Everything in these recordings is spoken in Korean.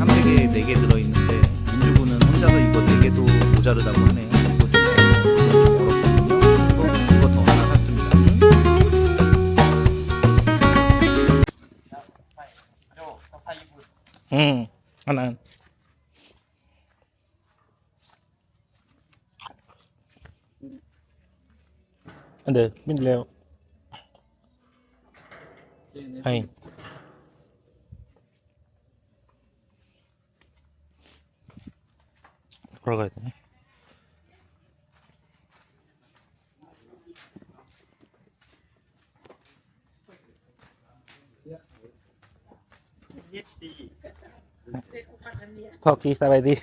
한 100개, 4개 들어있는데 민주군은 혼자서 이거 4개도 모자르다고 하네요. 응, 하나. 네, 근데 민들레요. 네, 하이. 걸어가야 되네. 거기 사바이디.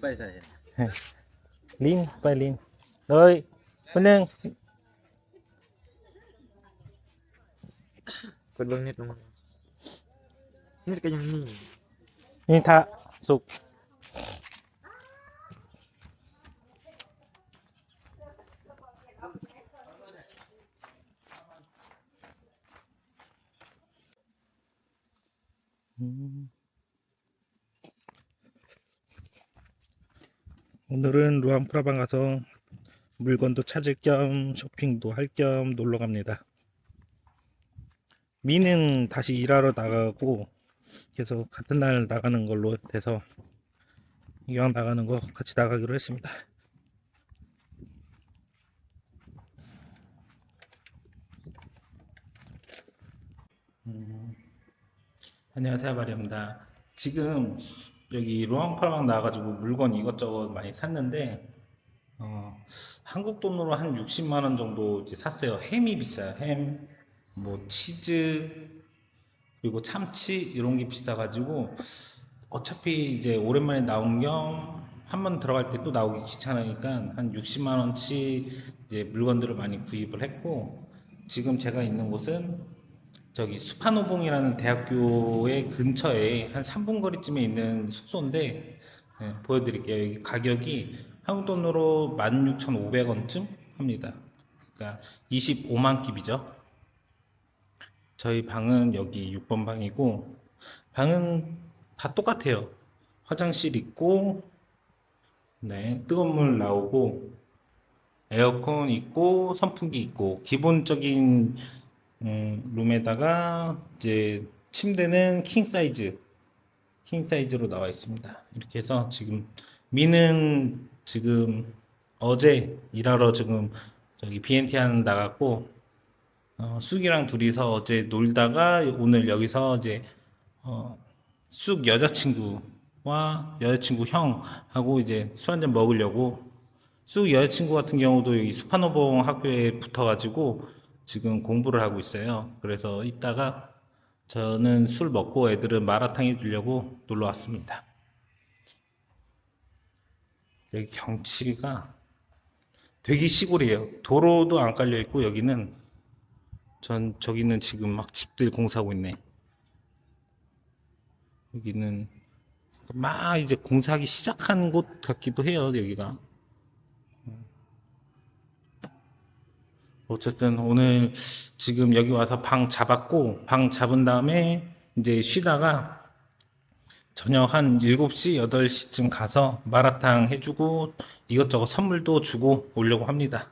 ไปใส่ 린, 빨리 린. 너희, 은행. กดเบิ้งนิดลงมานี่ก็ยังมี 인 다, 쑥. 음. 오늘은 루앙프라방 가서 물건도 찾을 겸 쇼핑도 할 겸 놀러 갑니다. 미는 다시 일하러 나가고 그래서 같은 날 나가는 걸로 돼서 이왕 나가는 거 같이 나가기로 했습니다. 음, 안녕하세요 마리입니다. 지금 여기 루앙파랑 나와가지고 물건 이것저것 많이 샀는데 어, 한국 돈으로 한 60만 원 정도 이제 샀어요. 햄이 비싸요. 햄, 뭐 치즈, 그리고 참치 이런 게 비싸가지고 어차피 이제 오랜만에 나온 겸 한 번 들어갈 때 또 나오기 귀찮으니까 한 60만 원치 이제 물건들을 많이 구입을 했고 지금 제가 있는 곳은 저기 수파노봉이라는 대학교의 근처에 한 3분 거리쯤에 있는 숙소인데 예, 보여드릴게요. 여기 가격이 한국 돈으로 16,500원쯤 합니다. 그러니까 25만 깁이죠. 저희 방은 여기 6번 방이고 방은 다 똑같아요. 화장실 있고 네, 뜨거운 물 나오고 에어컨 있고 선풍기 있고 기본적인 음, 룸에다가 이제 침대는 킹 사이즈 킹 사이즈로 나와 있습니다. 이렇게 해서 지금 미는 지금 어제 일하러 지금 저기 BNT 하는 나갔고 어, 쑥이랑 둘이서 어제 놀다가 오늘 여기서 이제 어, 쑥 여자친구와 여자친구 형하고 이제 술 한잔 먹으려고 쑥 여자친구 같은 경우도 여기 수파노봉 학교에 붙어가지고 지금 공부를 하고 있어요. 그래서 이따가 저는 술 먹고 애들은 마라탕 해주려고 놀러 왔습니다. 여기 경치가 되게 시골이에요. 도로도 안 깔려 있고 여기는 전 저기는 지금 막 집들 공사하고 있네. 여기는 막 이제 공사하기 시작한 곳 같기도 해요. 여기가. 어쨌든 오늘 지금 여기 와서 방 잡았고 방 잡은 다음에 이제 쉬다가 저녁 한 7시, 8시쯤 가서 마라탕 해주고 이것저것 선물도 주고 오려고 합니다.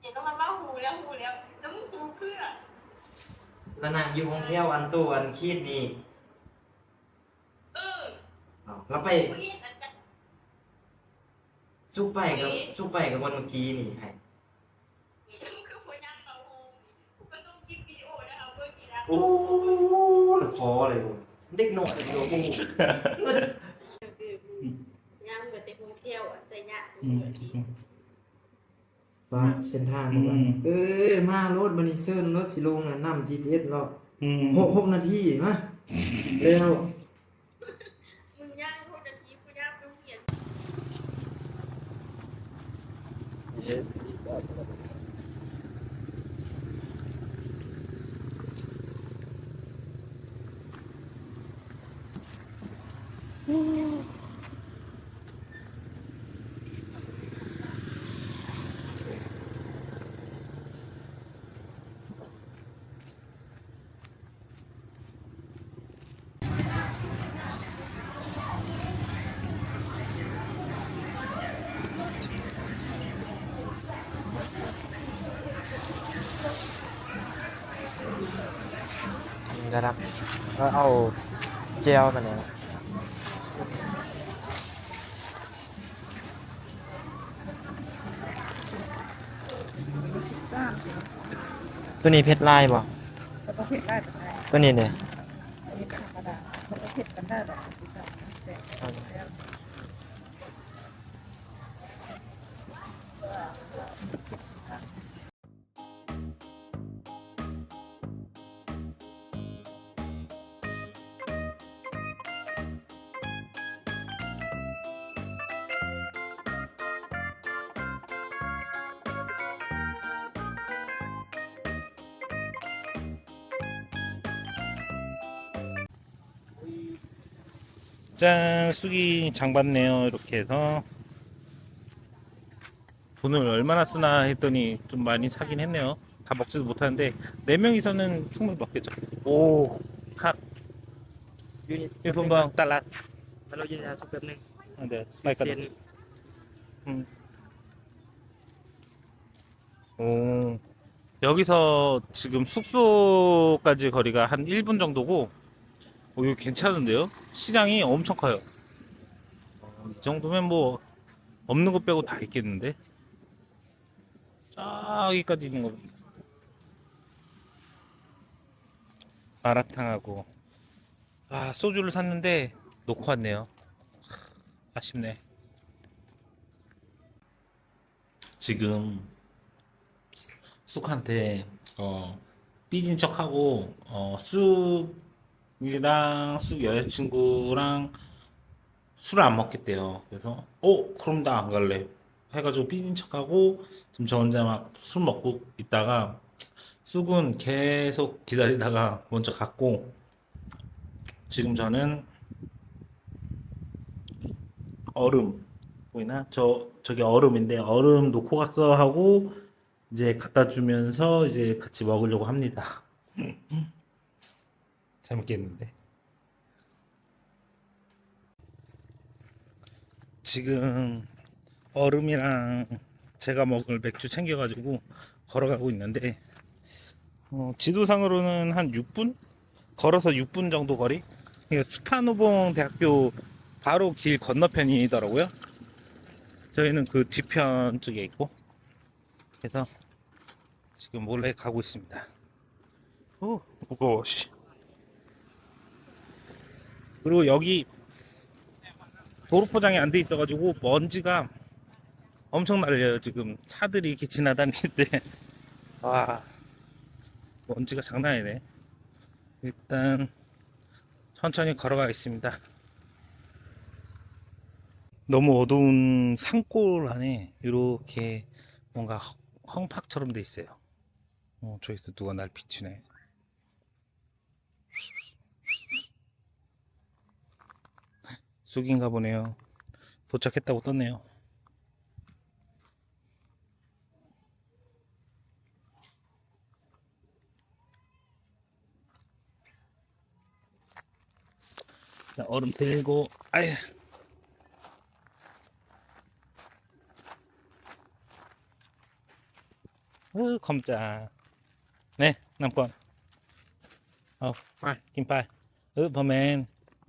เดี๋ยวต้องมาเล่าหูแล้วหูแล้วแล้วมึงหูเพื่อ แล้วนางอยู่ห้องเที่ยววันตัววันคีดนี่ เออ อ้าวแล้วไป กูเห็นอันจะ สู้ไปกับสู้ไปกับวันเมื่อกี้นี่ให้มึงคือคนยังเป่าหูกูก็ต้องคลิปวิดีโอแล้วเอาเพื่อกี่นะโอ้ละท้อเลยผมเด็กหน่อยเดียวกูยังเหมือนแต่คนเที่ยวอะแต่ยะว่าเส้นทางมันว่าอืมเออมารถบันนี้เซิร์นรถสิลงน่ะนำ GPS รอบ 음, หกหกนาทีมาเร็ว มึงยังพวกจะทีกูยังต้องเขียน เนะครับก็เอาเจลมาเนี่ยตัวนี้เพชรลายบ่แล้วก็เผ็ดได้แบบไหนตัวนี้เนี่ยอันนี้เป็นธรรมดามันก็เผ็ดกันได้แบบสีสันแซ่บ 짠 쑥이 장 봤네요. 이렇게 해서. 돈을 얼마나 쓰나 했더니 좀 많이 사긴 했네요. 다 먹지도 못하는데 4명이서는 충분히 먹겠죠. 오. 핫. 일본 방. 달라 Kalau jadi satu 음. 여기서 지금 숙소까지 거리가 한 1분 정도고 오, 이거 괜찮은데요? 시장이 엄청 커요. 어, 이 정도면 뭐, 없는 것 빼고 다 있겠는데? 저기까지 있는 거 보니까. 마라탕하고, 아, 소주를 샀는데, 놓고 왔네요. 아쉽네. 지금 쑥한테 어 삐진 척하고 어쑥 이랑 쑥 여자친구랑 술을 안 먹겠대요. 그래서 어 그럼 나 안 갈래. 해가지고 삐진 척하고 지금 저 혼자 막 술 먹고 있다가 쑥은 계속 기다리다가 먼저 갔고 지금 저는 얼음 보이나? 저 저기 얼음인데 얼음 놓고 갔어 하고 이제 갖다 주면서 이제 같이 먹으려고 합니다. 재밌겠는데. 지금 얼음이랑 제가 먹을 맥주 챙겨가지고 걸어가고 있는데 어, 지도상으로는 한 6분? 걸어서 6분 정도 거리? 스파노봉 대학교 바로 길 건너편이더라고요. 저희는 그 뒤편 쪽에 있고 그래서 지금 몰래 가고 있습니다. 오, 무거워, 씨. 그리고 여기 도로 포장이 안 돼 있어가지고 먼지가 엄청 날려요. 지금 차들이 이렇게 지나다닐 때. 와, 먼지가 장난 아니네. 일단 천천히 걸어가겠습니다. 너무 어두운 산골 안에 이렇게 뭔가 헝- 헝팍처럼 돼 있어요. 어, 저기서 누가 날 비추네. 쑥인가 보네요. 도착했다고 떴네요. 자, 얼음 들고, 아유. 어, 검자. 네, 남권. 어, ไป 김밥.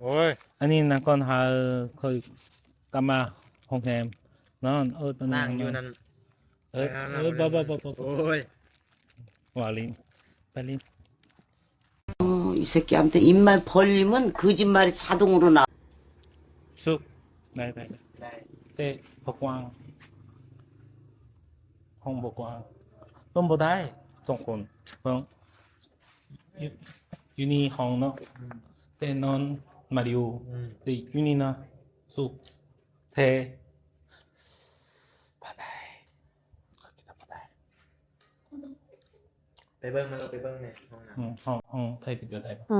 어, 버맨. โอ้ย 아니, 남권 하, 거의, 까마, 홍햄. 넌, 어, นั่งอยู่นั่น 어, 어, 봐봐, 봐봐, โอ้ 봐봐. ย 와린. 빨리. 어, 이 새끼한테 입만 벌리면 거짓말이 자동으로 나. 쑥. 네, 네, 네. ได้ 때, 버광. 홍버광. 넌 뭐 다해? 정권. 어? 유- 유니 홍 너. 때, 넌, 마리오. อืม 때, 유니나. 쑥. 대. 바 మరియు ది యూనినా సు థే పదాయ్ కిత పదాయ్ ไปเบิ้งมันเราไปเบิ้งในห้องน้อืมห้องห้องไทยติดอยู่ไหนปะ อื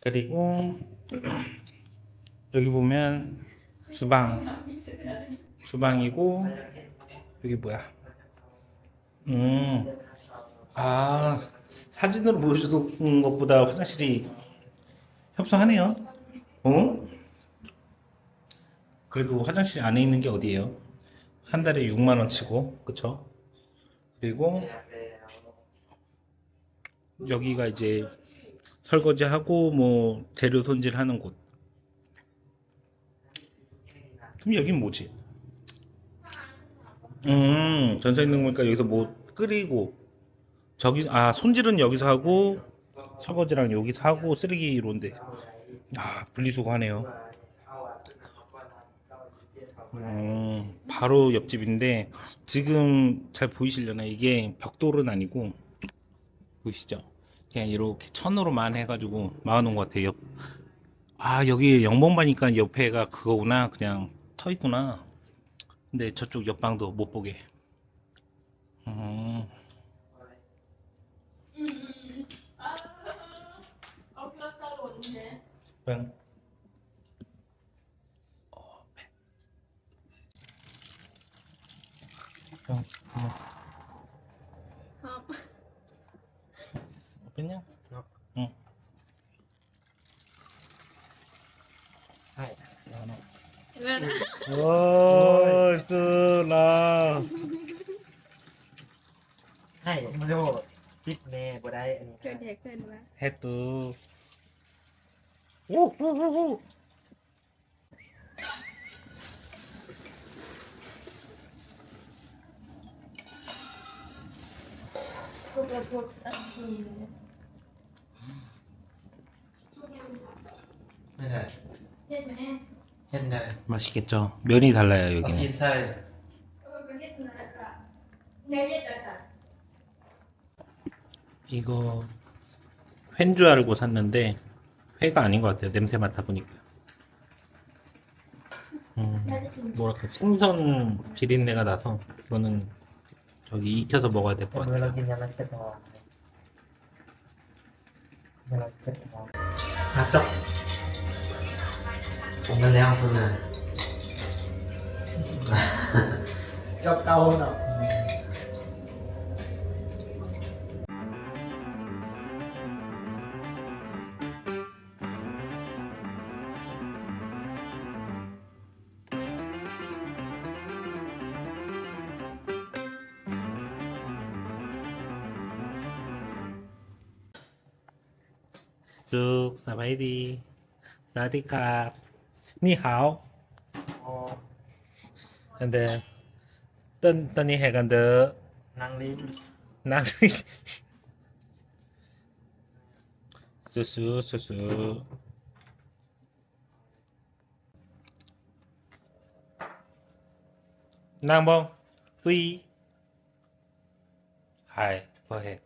그리고 여기 보면 주방 주방이고 여기 뭐야 음아 사진으로 보여주는 것보다 화장실이 협소하네요 어? 그래도 화장실 안에 있는 게 어디예요? 한 달에 6만 원 치고 그쵸? 그리고 여기가 이제 설거지하고 뭐 재료 손질하는 곳. 그럼 여긴 뭐지? 음, 전서 있는 거 보니까 여기서 뭐 끓이고 저기 아 손질은 여기서 하고 설거지랑 여기서 하고 쓰레기로인데 아 분리수거하네요. 음, 바로 옆집인데 지금 잘 보이시려나 이게 벽돌은 아니고 보이시죠? 그냥 이렇게 천으로만 해가지고 막아놓은 것 같아요. 옆. 아 여기 영봉 바니까 옆에가 그거구나 그냥 터 있구나. 근데 저쪽 옆방도 못 보게. 음, rồi nhỉ 응. 응, กินยังเนาะอืมให้แล้วเนาะโอ้ยสุดละให้มาโดคิดแน่บ่ได้อันนี้เกินเด็กเกินวะเฮ็ดตูโอ้โหโอ้โหโอ้โห 맛있겠죠? 면이 달라요 여기. 이거 회인 줄 알고 샀는데 회가 아닌 것 같아요. 냄새 맡아 보니까. 음, 뭐랄까 생선 비린내가 나서 이거는 저기 익혀서 먹어야 될 것 같아요. 맞죠? nó leo xuống này chọc cao hơn nào Sub, sabay di. Satika. นี่หาว and then ต้นต้นนี้แหกันเดนังลิงนางลิงสู้สู้สู้นางบอกฟุยหายพอเห็น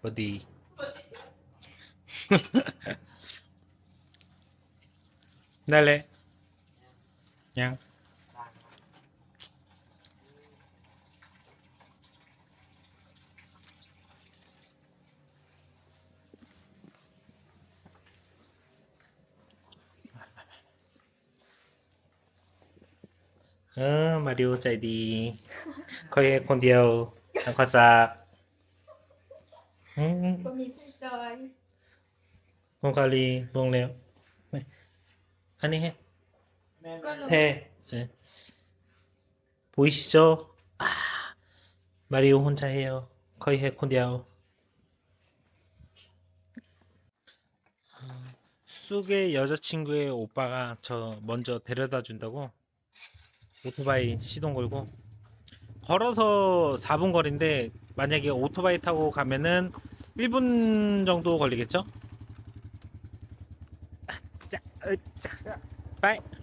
พอดี ได้เลย ยัง เออ มาดูใจดีคอยคนเดียวทำความสะอาอืมก็มีผู้จอยคุณาลีลงแล้ว 아니 해. 해. 네. 보이시죠? 아, 마리오 혼자 해요. 거의 해콘디아오. 쑥의 여자친구의 오빠가 저 먼저 데려다 준다고 오토바이 시동 걸고 걸어서 4분 거리인데 만약에 오토바이 타고 가면은 1분 정도 걸리겠죠? 아, 자, 으,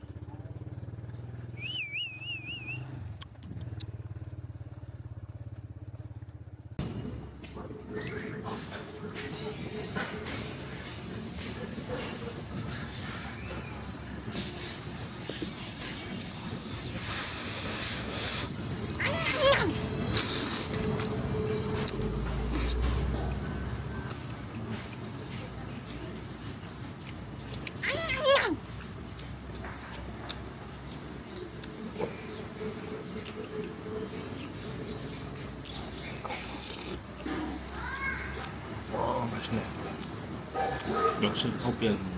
자, 빠이.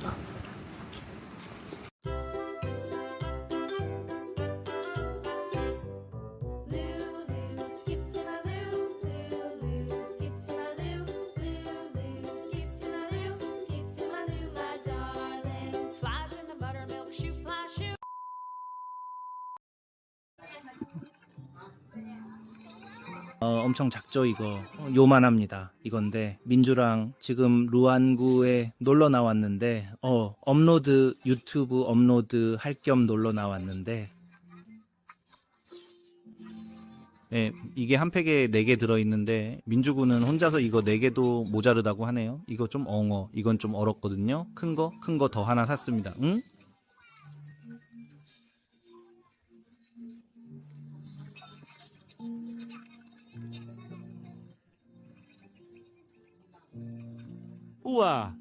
어, 엄청 작죠 이거. 어, 요만합니다 이건데. 민주랑 지금 루안구에 놀러 나왔는데 어 업로드 유튜브 업로드 할 겸 놀러 나왔는데. 예, 이게 한 팩에 4개 들어있는데 민주군은 혼자서 이거 4개도 모자르다고 하네요. 이거 좀 엉어. 이건 좀 얼었거든요. 큰 거 큰 거 더 하나 샀습니다. 응? 우와